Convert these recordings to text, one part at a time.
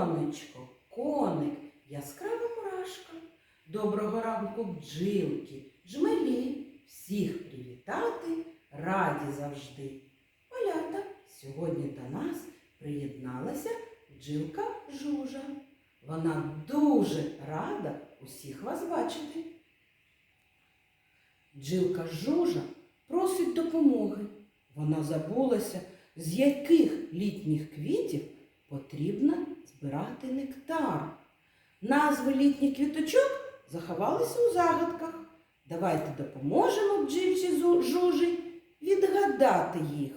сонечко, коник, яскрава мурашка. Доброго ранку бджілки, джмелі, всіх привітати раді завжди. Малята, сьогодні до нас приєдналася бджілка Жужа. Вона дуже рада усіх вас бачити. Бджілка Жужа просить допомоги. Вона забулася, з яких літніх квітів потрібно збирати нектар. Назви літніх квіточок заховалися у загадках. Давайте допоможемо бджільці Жужі відгадати їх.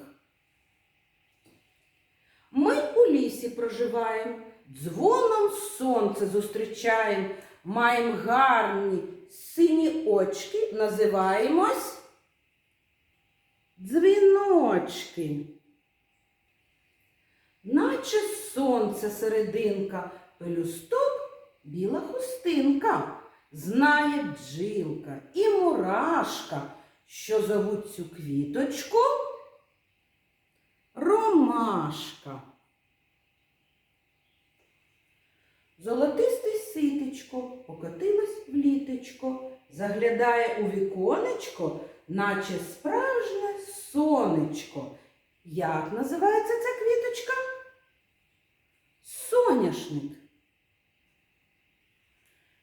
Ми у лісі проживаємо, дзвоном сонце зустрічаємо, маємо гарні сині очки, називаємось дзвіночки. Наче сонце серединка, пелюсток біла хустинка. Знає бджілка і мурашка, що зовуть цю квіточку ромашка. Золотисте ситечко покотилось в літочко, заглядає у віконечко, наче справжнє сонечко. Як називається ця квіточка? Соняшник.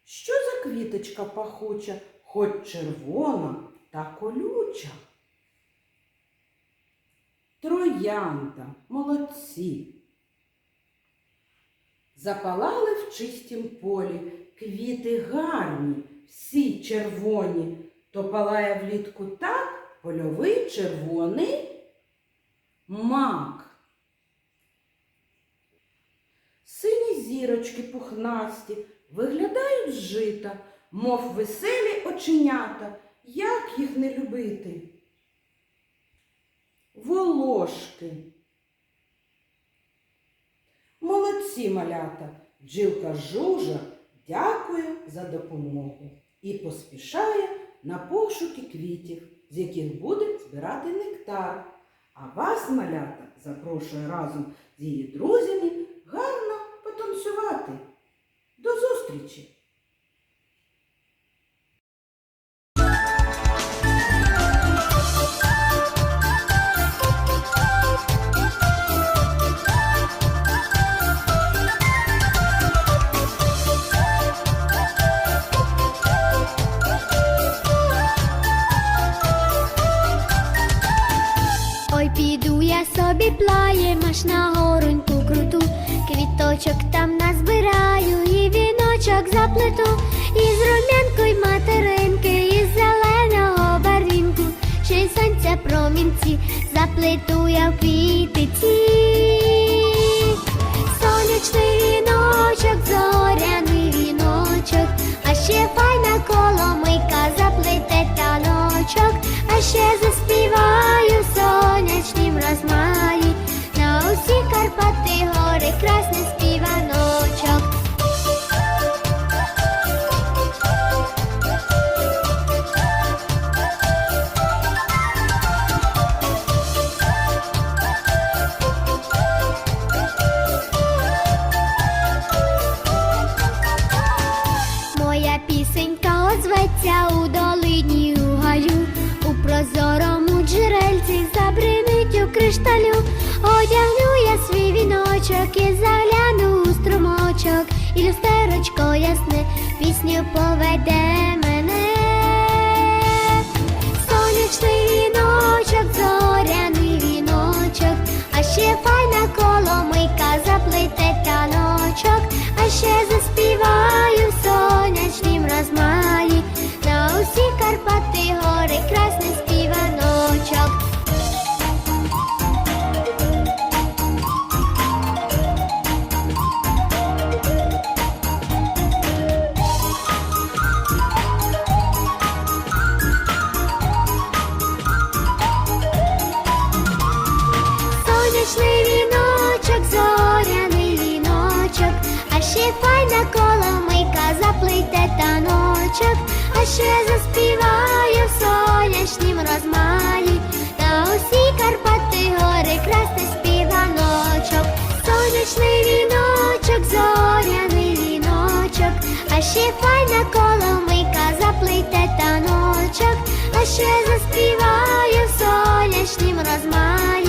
Що за квіточка пахуча, хоч червона та колюча? Троянда, молодці. Запалали в чистім полі квіти гарні, всі червоні, то палає влітку так польовий червоний мак. Сині зірочки пухнасті виглядають з жита, мов веселі оченята, як їх не любити. Волошки. Молодці малята, бджілка жужа дякує за допомогу і поспішає на пошуки квітів, з яких буде збирати нектар. А вас, малята, запрошує разом з її друзями зустрічі! Піду я собі плаєм аж на гороньку круту, квіточок там заплету, із рум'янку й материнки, із зеленого барвінку, ще й сонця промінці заплету я в квітиці. Сонячний віночок, зоряний віночок, а ще файна коломийка озветься у долині у гаю, у прозорому джерельці забринить у кришталю, одягну я свій віночок і загляну у струмочок, і люстерочко ясне пісню поведе мене. Сонячний віночок, зоряний віночок, а ще файна коломийка заплете таночок, коло майка заплите таночок, а ще заспіває в сонячнім розмаї, та усі Карпати гори красти співаночок, сонячний віночок, зоряний віночок, а ще файна коло коломийка заплите таночок, а ще заспіває в сонячнім розмаї.